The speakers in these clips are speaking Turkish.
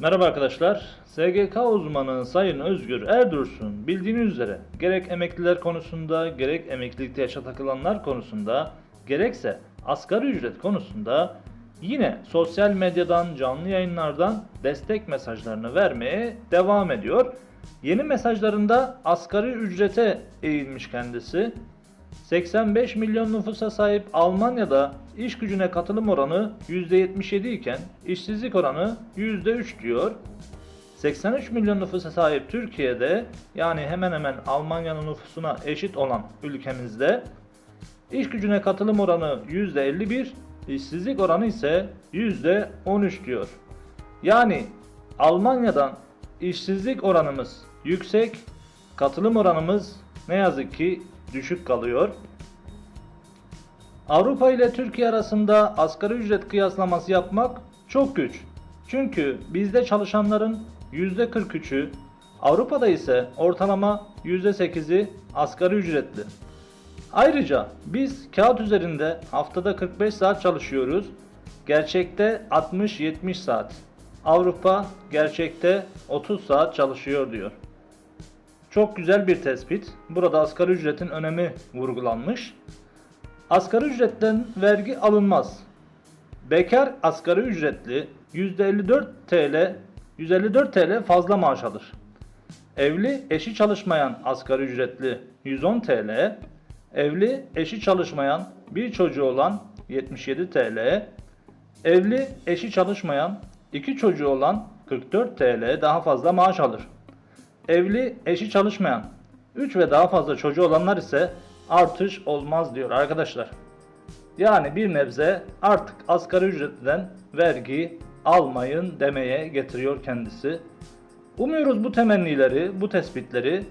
Merhaba arkadaşlar. SGK uzmanı Sayın Özgür Erdursun bildiğiniz üzere gerek emekliler konusunda gerek emeklilikte yaşa takılanlar konusunda gerekse asgari ücret konusunda yine sosyal medyadan canlı yayınlardan destek mesajlarını vermeye devam ediyor. Yeni mesajlarında asgari ücrete eğilmiş kendisi. 85 milyon nüfusa sahip Almanya'da iş gücüne katılım oranı %77 iken işsizlik oranı %3 diyor. 83 milyon nüfusa sahip Türkiye'de yani hemen hemen Almanya'nın nüfusuna eşit olan ülkemizde iş gücüne katılım oranı %51, işsizlik oranı ise %13 diyor. Yani Almanya'dan işsizlik oranımız yüksek, katılım oranımız ne yazık ki düşük kalıyor. Avrupa ile Türkiye arasında asgari ücret kıyaslaması yapmak çok güç. Çünkü bizde çalışanların %43'ü, Avrupa'da ise ortalama %8'i asgari ücretli. Ayrıca biz kağıt üzerinde haftada 45 saat çalışıyoruz. Gerçekte 60-70 saat. Avrupa gerçekte 30 saat çalışıyor diyor. Çok güzel bir tespit. Burada asgari ücretin önemi vurgulanmış. Asgari ücretten vergi alınmaz. Bekar asgari ücretli %54 TL 154 TL fazla maaş alır. Evli eşi çalışmayan asgari ücretli 110 TL, evli eşi çalışmayan bir çocuğu olan 77 TL, evli eşi çalışmayan iki çocuğu olan 44 TL daha fazla maaş alır. Evli, eşi çalışmayan, 3 ve daha fazla çocuğu olanlar ise artış olmaz diyor arkadaşlar. Yani bir nebze artık asgari ücretten vergi almayın demeye getiriyor kendisi. Umuyoruz bu temennileri, bu tespitleri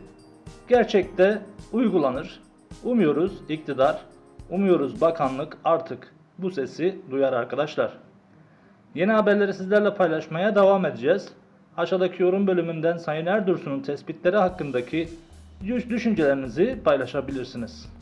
gerçekte uygulanır. Umuyoruz iktidar, umuyoruz bakanlık artık bu sesi duyar arkadaşlar. Yeni haberleri sizlerle paylaşmaya devam edeceğiz. Aşağıdaki yorum bölümünden Sayın Erdursun'un tespitleri hakkındaki düşüncelerinizi paylaşabilirsiniz.